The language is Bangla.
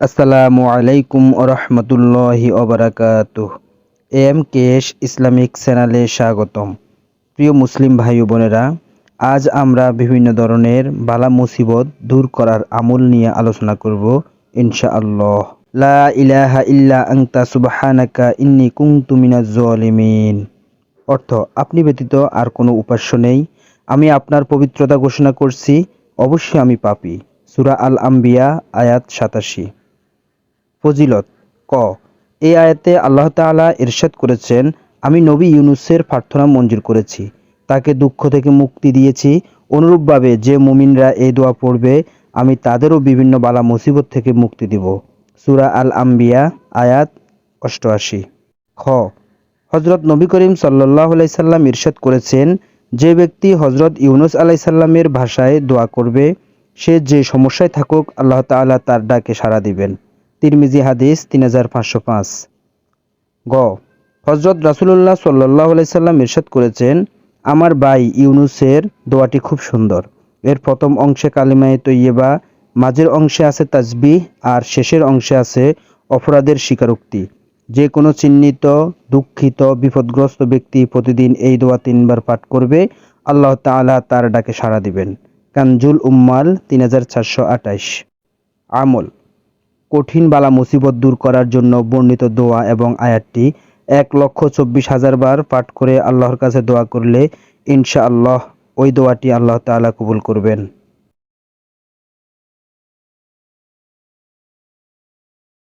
আসসালামু আলাইকুম রহমতুল্লাহি অবরাকাত এম কেশ ইসলামিক চ্যানেলে স্বাগতম। প্রিয় মুসলিম ভাই বোনেরা, আজ আমরা বিভিন্ন ধরনের বালা মুসিবত দূর করার আমল নিয়ে আলোচনা করব, ইনশাআল্লাহ। লা ইলাহা ইল্লা আংতা সুবহানাকা ইন্নী কুনতু মিনাজ জালিমিন। অর্থ, আপনি ব্যতীত আর কোনো উপাস্য নেই। আমি আপনার পবিত্রতা ঘোষণা করছি, অবশ্যই আমি পাপী। সূরা আল আম্বিয়া আয়াত সাতাশি। ফজিলত। ক, এই আয়াতে আল্লাহ তাআলা ইরশাদ করেছেন, আমি নবী ইউনুসের প্রার্থনা মঞ্জুর করেছি, তাকে দুঃখ থেকে মুক্তি দিয়েছি। অনুরূপভাবে যে মুমিনরা এই দোয়া পড়বে, আমি তাদেরও বিভিন্ন বালা মুসিবত থেকে মুক্তি দিব। সুরা আল আম্বিয়া আয়াত অষ্টআশি। খ হজরত নবী করিম সাল্লাহ সাল্লাম ইরশাদ করেছেন, যে ব্যক্তি হজরত ইউনুস আলাই সাল্লামের ভাষায় দোয়া করবে, সে যে সমস্যায় থাকুক, আল্লাহ তাআলা তার ডাকে সাড়া দিবেন। তিরমিজি হাদিস তিন হাজার পাঁচশো পাঁচ। গ হজরত রাসুল্লাহ সাল্লাহ সাল্লাম ইরশাদ করেছেন, আমার ভাই ইউনুসের দোয়াটি খুব সুন্দর। এর প্রথম অংশে কালিমায়ে তৈয়বা, মাঝের অংশে আছে তাজবিহ আর শেষের অংশে আছে অপরাধের স্বীকারোক্তি। যে কোনো চিহ্নিত, দুঃখিত, বিপদগ্রস্ত ব্যক্তি প্রতিদিন এই দোয়া তিনবার পাঠ করবে, আল্লাহ তাআলা তার ডাকে সাড়া দিবেন। কানজুল উম্মাল তিন হাজার চারশো আটাইশ আমল কঠিন বালা মুসিবত দূর করার জন্য বর্ণিত দোয়া এবং আয়াতটি এক লক্ষ চব্বিশ হাজার বার পাঠ করে আল্লাহর কাছে দোয়া করলে ইনশাআল্লাহ ওই দোয়াটি আল্লাহ তালা কবুল করবেন।